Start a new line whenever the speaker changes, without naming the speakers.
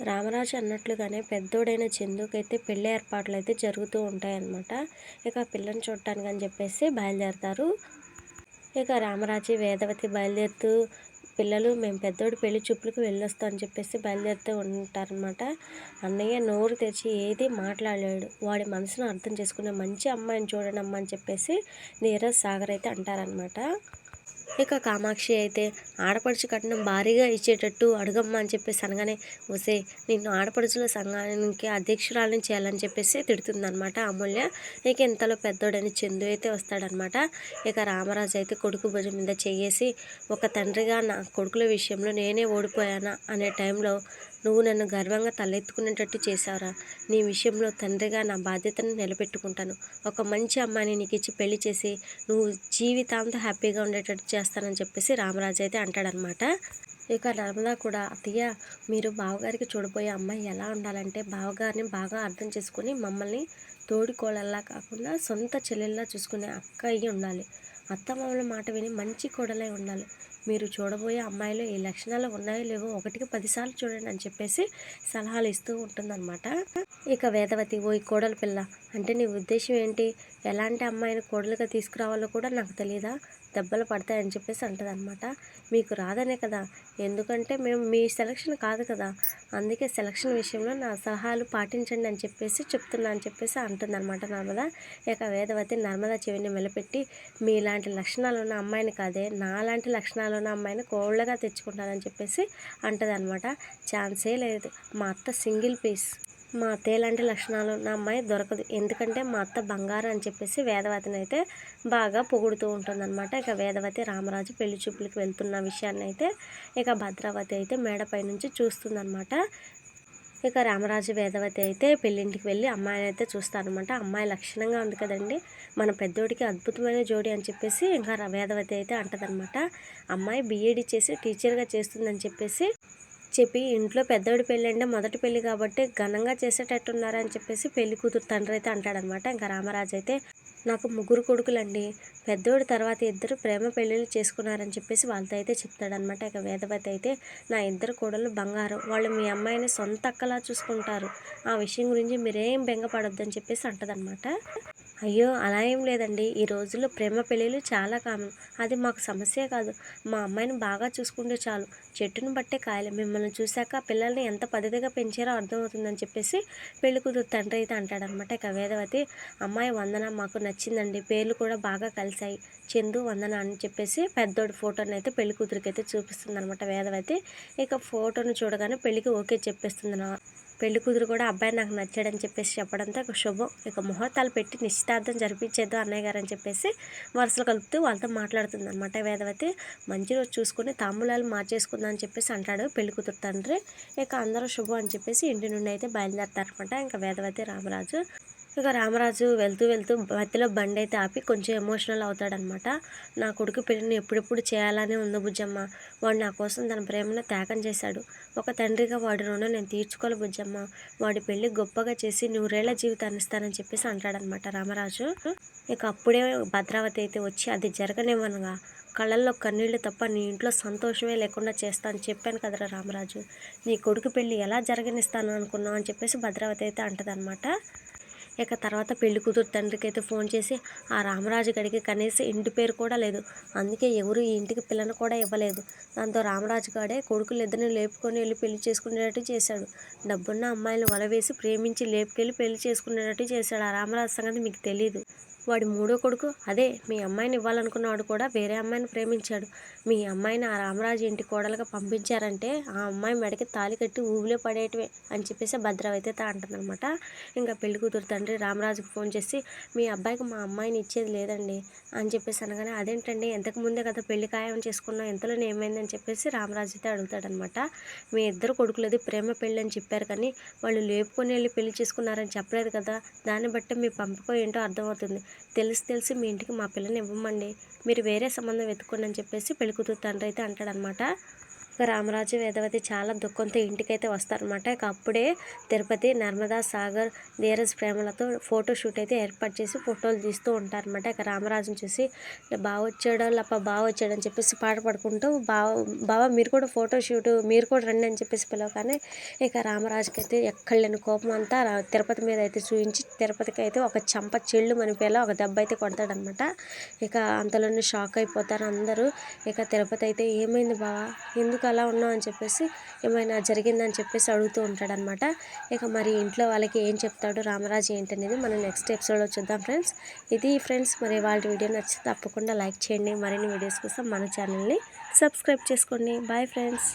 రామరాజు అన్నట్లుగానే పెద్దోడైన చందుకైతే పెళ్ళి ఏర్పాట్లు అయితే జరుగుతూ ఉంటాయన్నమాట. ఇక పిల్లని చూడటానికి అని చెప్పేసి బయలుదేరతారు. ఇక రామరాజు వేదవతి బయలుదేరుతూ పిల్లలు మేము పెద్దోడు పెళ్ళి చూపులకు వెళ్ళొస్తాం అని చెప్పేసి బయలుదేరుతూ ఉంటారనమాట అన్నయ్య నోరు తెచ్చి ఏది మాట్లాడలేడు. వాడి మనసును అర్థం చేసుకునే మంచి అమ్మాయిని చూడండి అమ్మ అని చెప్పేసి నీరజ్ సాగర్ అయితే అంటారనమాట ఇక కామాక్షి అయితే ఆడపడుచు కట్నం భారీగా ఇచ్చేటట్టు అడగమ్మా అని చెప్పేసి అనగానే వసే నిన్ను ఆడపడుచుల సంఘానికి అధ్యక్షురాలని చేయాలని చెప్పేసి తిడుతుందనమాట అమూల్య. ఇక ఇంతలో పెద్దోడని చందు అయితే వస్తాడనమాట ఇక రామరాజు అయితే కొడుకు భుజం మీద చేయేసి ఒక తండ్రిగా నా కొడుకుల విషయంలో నేనే ఓడిపోయానా? అనే టైంలో నువ్వు నన్ను గర్వంగా తలెత్తుకునేటట్టు చేశావురా. నీ విషయంలో తండ్రిగా నా బాధ్యతను నిలబెట్టుకుంటాను. ఒక మంచి అమ్మాయిని నీకు ఇచ్చి పెళ్ళి చేసి నువ్వు జీవితాంతం హ్యాపీగా ఉండేటట్టు చేస్తానని చెప్పేసి రామరాజు అయితే అంటాడనమాట ఇక నర్మదా కూడా అత్తయ్య మీరు బావగారికి చూడబోయే అమ్మాయి ఎలా ఉండాలంటే బావగారిని బాగా అర్థం చేసుకుని మమ్మల్ని తోడికోడల్లా కాకుండా సొంత చెల్లెల్లా చూసుకునే అక్క అయ్యి ఉండాలి. అత్తమామల మాట విని మంచి కోడలై ఉండాలి. మీరు చూడబోయే అమ్మాయిలో ఈ లక్షణాలు ఉన్నాయో లేవో ఒకటికి పదిసార్లు చూడండి అని చెప్పేసి సలహాలు ఇస్తూ ఉంటుందన్నమాట. ఇక వేదవతి ఓ ఈ కోడల పిల్ల అంటే నీ ఉద్దేశం ఏంటి? ఎలాంటి అమ్మాయిని కోడలుగా తీసుకురావాలో కూడా నాకు తెలియదా దెబ్బలు పడతాయని చెప్పేసి అంటుంది అనమాట మీకు రాదనే కదా? ఎందుకంటే మేము మీ సెలక్షన్ కాదు కదా? అందుకే సెలక్షన్ విషయంలో నా సలహాలు పాటించండి అని చెప్పేసి చెప్తున్నా అని చెప్పేసి అంటుంది అనమాట నర్మద. ఇక వేదవతి నర్మద చెవిని మెలపెట్టి మీలాంటి లక్షణాలు ఉన్న అమ్మాయిని కాదే. నాలాంటి లక్షణాలు ఉన్న అమ్మాయిని కోళ్ళగా తెచ్చుకుంటానని చెప్పేసి అంటుంది అనమాట ఛాన్సే లేదు. మా అత్త సింగిల్ పీస్. మా అత్తయ్య లాంటి లక్షణాలు ఉన్న అమ్మాయి దొరకదు. ఎందుకంటే మా అత్త బంగారం అని చెప్పేసి వేదవతిని అయితే బాగా పొగుడుతూ ఉంటుందన్నమాట. ఇక వేదవతి రామరాజు పెళ్ళి చూపులకు వెళ్తున్న విషయాన్ని అయితే ఇక భద్రావతి అయితే మేడపై నుంచి చూస్తుందన్నమాట. ఇక రామరాజు వేదవతి అయితే పెళ్ళింటికి వెళ్ళి అమ్మాయిని అయితే చూస్తారనమాట అమ్మాయి లక్షణంగా ఉంది కదండి. మన పెద్దోడికి అద్భుతమైన జోడి అని చెప్పేసి ఇంకా వేదవతి అయితే అంటదనమాట అమ్మాయి బీఏడీ చేసి టీచర్గా చేస్తుందని చెప్పేసి చెప్పి ఇంట్లో పెద్దోడి పెళ్ళి అంటే మొదటి పెళ్ళి కాబట్టి ఘనంగా చేసేటట్టున్నారని చెప్పేసి పెళ్ళి కూతురు తండ్రి అయితే అంటాడనమాట. ఇంకా రామరాజు అయితే నాకు ముగ్గురు కొడుకులండి. పెద్దోడి తర్వాత ఇద్దరు ప్రేమ పెళ్ళిళ్ళు చేసుకున్నారని చెప్పేసి వాళ్ళతో అయితే చెప్తాడనమాట ఇక వేదవతి అయితే నా ఇద్దరు కోడలు బంగారం. వాళ్ళు మీ అమ్మాయిని సొంత అక్కలా చూసుకుంటారు. ఆ విషయం గురించి మీరేం బెంగపడొద్దని చెప్పేసి అంటదనమాట అయ్యో అలా ఏం లేదండి. ఈ రోజుల్లో ప్రేమ పెళ్ళిళ్ళు చాలా కామన్. అది మాకు సమస్య కాదు. మా అమ్మాయిని బాగా చూసుకుంటే చాలు. చెట్టును బట్టే కాయలు. మిమ్మల్ని చూశాక పిల్లల్ని ఎంత పద్ధతిగా పెంచారో అర్థమవుతుందని చెప్పేసి పెళ్ళి కూతురు తండ్రి అయితే అంటాడనమాట ఇక వేదవతి అమ్మాయి వందన. మాకు వచ్చిందండి. పేర్లు కూడా బాగా కలిసాయి చందు వందన అని చెప్పేసి పెద్దోడి ఫోటోని అయితే పెళ్ళి కూతురికి అయితే చూపిస్తుంది అనమాట వేదవైతే. ఇక ఫోటోను చూడగానే పెళ్ళికి ఓకే చెప్పేస్తుంది పెళ్ళి కూతురు కూడా అబ్బాయి నాకు నచ్చాడని చెప్పేసి చెప్పడంతో ఒక శుభం ఇక ముహూర్తాలు పెట్టి నిశ్చితార్థం జరిపించేద్దాం అన్నయ్య గారు అని చెప్పేసి వరుసలు కలుపుతూ వాళ్ళతో మాట్లాడుతుంది అనమాట వేదవతి. మంచి రోజు చూసుకుని తాంబూలాలు మార్చేసుకుందాం అని చెప్పేసి అంటాడు పెళ్ళి కూతురు తండ్రి. ఇక అందరూ శుభం అని చెప్పేసి ఇంటి నుండి అయితే బయలుదేరతారనమాట ఇంకా వేదవతి రామరాజు ఇక రామరాజు వెళ్తూ వెళ్తూ మధ్యలో బండి అయితే ఆపి కొంచెం ఎమోషనల్ అవుతాడనమాట. నా కొడుకు పెళ్ళిని ఎప్పుడెప్పుడు చేయాలనే ఉంది బుజ్జమ్మ. వాడు నా కోసం తన ప్రేమను త్యాగం చేశాడు. ఒక తండ్రిగా వాడి రుణం నేను తీర్చుకోవాలి బుజ్జమ్మ. వాడి పెళ్ళి గొప్పగా చేసి నూరేళ్ళ జీవితాన్ని ఇస్తానని చెప్పేసి అంటాడనమాట రామరాజు. ఇక అప్పుడే భద్రావతి అయితే వచ్చి అది జరగనివ్వనుగా. కళ్ళల్లో కన్నీళ్ళు తప్ప నీ ఇంట్లో సంతోషమే లేకుండా చేస్తాను చెప్పాను కదరా రామరాజు. నీ కొడుకు పెళ్ళి ఎలా జరగనిస్తాను అనుకున్నావు అని చెప్పేసి భద్రావతి అయితే అంటదనమాట. ఇక తర్వాత పెళ్ళి కూతురు తండ్రికి అయితే ఫోన్ చేసి ఆ రామరాజు గడికి కనీసం ఇంటి పేరు కూడా లేదు. అందుకే ఎవరు ఈ ఇంటికి పిల్లను కూడా ఇవ్వలేదు. దాంతో రామరాజు గాడే కొడుకులు ఇద్దరిని లేపుకొని వెళ్ళి పెళ్ళి చేసుకునేటట్టు చేశాడు. డబ్బున్న అమ్మాయిని వలవేసి ప్రేమించి లేపుకెళ్ళి పెళ్ళి చేసుకునేటట్టు చేశాడు. ఆ రామరాజు సంగతి మీకు తెలియదు వాడి మూడో కొడుకు. అదే మీ అమ్మాయిని ఇవ్వాలనుకున్నవాడు కూడా వేరే అమ్మాయిని ప్రేమించాడు. మీ అమ్మాయిని ఆ రామరాజు ఇంటి కోడలుగా పంపించారంటే ఆ అమ్మాయి మెడకి తాలి కట్టి ఊబిలో పడేయటమే అని చెప్పేసి భద్రవైతే అంటుందన్నమాట. ఇంకా పెళ్ళి కూతురు తండ్రి రామరాజుకు ఫోన్ చేసి మీ అబ్బాయికి మా అమ్మాయిని ఇచ్చేది లేదండి అని చెప్పేసి అనగానే అదేంటండి ఎంతకు ముందే కదా పెళ్ళి ఖాయం చేసుకున్నాం ఎంతలో ఏమైందని చెప్పేసి రామరాజు అయితే అడుగుతాడనమాట మీ ఇద్దరు కొడుకులది ప్రేమ పెళ్ళి అని చెప్పారు కానీ వాళ్ళు లేపుకొని వెళ్ళి పెళ్ళి చేసుకున్నారని చెప్పలేదు కదా. దాన్ని బట్టి మీ పంపకం ఏంటో అర్థమవుతుంది. తెలిసి తెలిసి మీ ఇంటికి మా పిల్లని ఇవ్వమండి. మీరు వేరే సంబంధం వెతుక్కోండి అని చెప్పేసి పెళ్ళికూతురు తండ్రి అయితే అంటాడనమాట. ఇక రామరాజు వేదవతి చాలా దుఃఖంతో ఇంటికైతే వస్తారనమాట ఇక అప్పుడే తిరుపతి నర్మదా సాగర్ ధీరజ్ ప్రేమలతో ఫోటో షూట్ అయితే ఏర్పాటు చేసి ఫోటోలు తీస్తూ ఉంటారనమాట ఇక రామరాజుని చూసి బావ వచ్చాడో లప్ప బావ వచ్చాడని చెప్పేసి పాట పడుకుంటూ బావ బావ మీరు కూడా ఫోటో షూట్ మీరు కూడా రండి అని చెప్పేసి పిలవగానే ఇక రామరాజుకి అయితే ఎక్కడ లేని కోపం అంతా తిరుపతి మీద అయితే చూపించి తిరుపతికి అయితే ఒక చంప చెళ్ళు మనిపేలా ఒక దెబ్బ అయితే కొడతాడనమాట ఇక అంతలోనే షాక్ అయిపోతారు అందరూ. ఇక తిరుపతి అయితే ఏమైంది బావా? ఎందుకు అలా ఉన్నావు అని చెప్పేసి ఏమైనా జరిగిందని చెప్పేసి అడుగుతూ ఉంటాడనమాట. ఇక మరి ఇంట్లో వాళ్ళకి ఏం చెప్తాడు రామరాజు ఏంటనేది మనం నెక్స్ట్ ఎపిసోడ్లో చూద్దాం ఫ్రెండ్స్. ఇది ఫ్రెండ్స్ మరి వాళ్ళ వీడియో నచ్చితే తప్పకుండా లైక్ చేయండి. మరిన్ని వీడియోస్ కోసం మన ఛానల్ని సబ్స్క్రైబ్ చేసుకోండి. Bye friends.